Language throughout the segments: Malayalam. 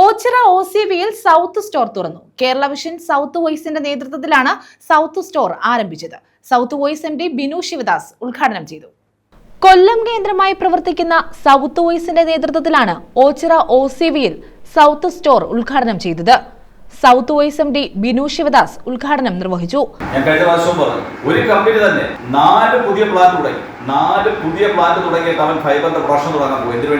ഓച്ചിറ ഒ സി വിയിൽ സൗത്ത് സ്റ്റോർ തുറന്നു. കേരള വിഷൻ സൗത്ത് വോയിസിന്റെ നേതൃത്വത്തിലാണ് സൗത്ത് സ്റ്റോർ ആരംഭിച്ചത്. South voice M D Binu Sivadas ഉദ്ഘാടനം ചെയ്തു. കൊല്ലം കേന്ദ്രമായി പ്രവർത്തിക്കുന്ന സൗത്ത് വോയിസിന്റെ നേതൃത്വത്തിലാണ് ഓച്ചിറ ഒ സി വിയിൽ സൗത്ത് സ്റ്റോർ ഉദ്ഘാടനം ചെയ്തത്. South voice M D Binu Sivadas ഉദ്ഘാടനം നിർവഹിച്ചു. ഞാൻ കഴിഞ്ഞ പ്രാവശ്യം പറഞ്ഞു ഒരു കമ്പനി തന്നെ നാല് പുതിയ പ്ലാന്റ് തുടങ്ങി. നാല് പുതിയ പ്ലാന്റ് തുടങ്ങിയിട്ട് അവൻ ഫൈബറിന്റെ പ്രൊഡക്ഷൻ തുടങ്ങാൻ പോകും. എന്തിനു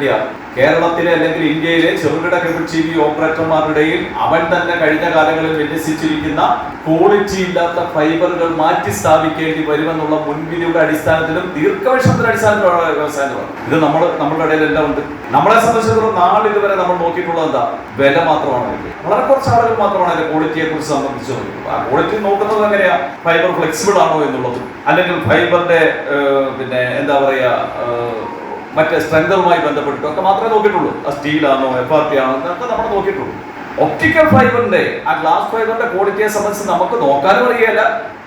കേരളത്തിലെ അല്ലെങ്കിൽ ഇന്ത്യയിലെ ചെറുകിട കേബിൾ ടി വി ഓപ്പറേറ്റർമാരുടെയും അവൻ തന്നെ കഴിഞ്ഞ കാലങ്ങളിൽ വിന്യസിച്ചിരിക്കുന്ന ക്വാളിറ്റി ഇല്ലാത്ത ഫൈബറുകൾ മാറ്റി സ്ഥാപിക്കേണ്ടി വരുമെന്നുള്ള മുൻവിധിയുടെ അടിസ്ഥാനത്തിലും ദീർഘവിഷത്തിന്റെ അടിസ്ഥാനത്തിലുള്ള വ്യവസായമാണ് ഇത് നമ്മൾ നമ്മുടെ ഇടയിൽ എല്ലാം ഉണ്ട്. നമ്മളെ സംബന്ധിച്ചിടത്തോളം നാളിതുവരെ നമ്മൾ നോക്കിയിട്ടുള്ളത് എന്താ? വില മാത്രമാണ്. വളരെ കുറച്ച് ആളുകൾ മാത്രമാണ് അതിന്റെ ക്വാളിറ്റിയെ കുറിച്ച് സംബന്ധിച്ച് നോക്കുന്നത്. ആ ക്വാളിറ്റി നോക്കുന്നത് എങ്ങനെയാ? ഫൈബർ ഫ്ലെക്സിബിൾ ആണോ എന്നുള്ളത്. അല്ലെങ്കിൽ ഫൈബറിന്റെ പിന്നെ എന്താ പറയുക മറ്റേ സ്ട്രെങ്തറുമായി ബന്ധപ്പെട്ടിട്ടൊക്കെ മാത്രമേ നോക്കിയിട്ടുള്ളൂ. ആ സ്റ്റീലാണോ എഫ് ആർ ടി ആണോ എന്നൊക്കെ നമ്മൾ നോക്കിയിട്ടുള്ളൂ. ഒപ്റ്റിക്കൽ ഫൈബറിന്റെ ആ ഗ്ലാസ് ഫൈബറിന്റെ ക്വാളിറ്റിയെ സംബന്ധിച്ച് നമുക്ക് നോക്കാനും അറിയില്ല.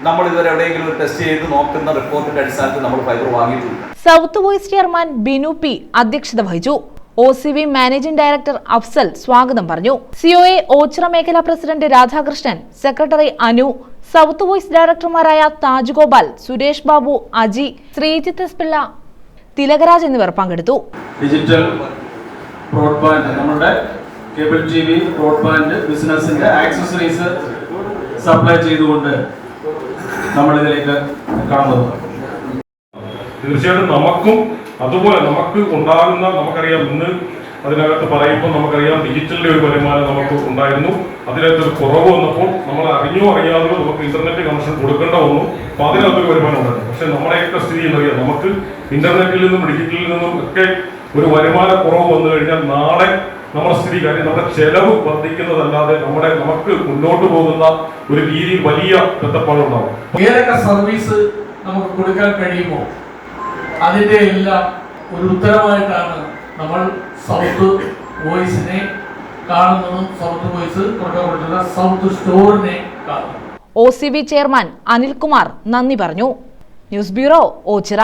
നമ്മൾ ഇതുവരെ എവിടെയെങ്കിലും ഒരു ടെസ്റ്റ് ചെയ്ത് നോക്കുന്ന റിപ്പോർട്ടിന്റെ അടിസ്ഥാനത്തിൽ നമ്മൾ ഫൈബർ വാങ്ങിയിട്ടുണ്ട് south voice chairman Binu P അധ്യക്ഷത വഹിച്ചു. O C B managing director Afsal സ്വാഗതം പറഞ്ഞു. സിഒഎ ഓച്ചിറ മേഖലാ president Radhakrishnan secretary Anu south voice ഡയറക്ടർമാരായ Taj Gopal Suresh Babu Aji Sreejith S Pillai Thilakaraj എന്നിവർ പങ്കെടുത്തു. ഡിജിറ്റൽ ബ്രോഡ്ബാൻഡ് നമ്മുടെ കേബിൾ ടി വി ബ്രോഡ്ബാൻഡ് ബിസിനസിന്റെ ആക്സസറീസ് സപ്ലൈ ചെയ്തുകൊണ്ട് നമ്മളിതിലേക്ക് കാണുന്നത്. തീർച്ചയായിട്ടും നമുക്കും അതുപോലെ നമുക്ക് ഉണ്ടാകുന്ന നമുക്കറിയാം ഇന്ന് അതിനകത്ത് പറയുമ്പോൾ നമുക്കറിയാം ഡിജിറ്റലിന്റെ ഒരു വരുമാനം നമുക്ക് ഉണ്ടായിരുന്നു. അതിനകത്ത് ഒരു കുറവ് വന്നപ്പോൾ നമ്മൾ അറിഞ്ഞോ അറിയാതെയോ നമുക്ക് ഇന്റർനെറ്റ് കണക്ഷൻ കൊടുക്കേണ്ട വന്നു. അപ്പോൾ അതിനകത്തൊരു വരുമാനം ഉണ്ടായിരുന്നു. പക്ഷെ നമ്മുടെയൊക്കെ സ്ഥിതി എന്നറിയാം നമുക്ക് ഇന്റർനെറ്റിൽ നിന്നും ഡിജിറ്റലിൽ നിന്നും ഒക്കെ ഒരു വരുമാന കുറവ് വന്നു കഴിഞ്ഞാൽ നാളെ നമ്മുടെ സ്ഥിതി കാര്യം നമ്മുടെ ചെലവ് വർദ്ധിക്കുന്നതല്ലാതെ നമ്മുടെ നമുക്ക് മുന്നോട്ട് പോകുന്ന ഒരു രീതിയിൽ വലിയ ബന്ധപ്പാടുണ്ടാവും. ഏതൊക്കെ സർവീസ് നമുക്ക് കൊടുക്കാൻ കഴിയുമോ? അതിന്റെ എല്ലാം ഒരു ഉത്തരമായിട്ടാണ് നമ്മൾ സൗത്ത് വോയിസിനെ കാണുന്നതും സൗത്ത് വോയിസ് തുടക്കപ്പെട്ടുള്ള സൗത്ത് സ്റ്റോറിനെ കാണുന്നു O C B chairman Anilkumar നന്ദി പറഞ്ഞു. News bureau Ochira.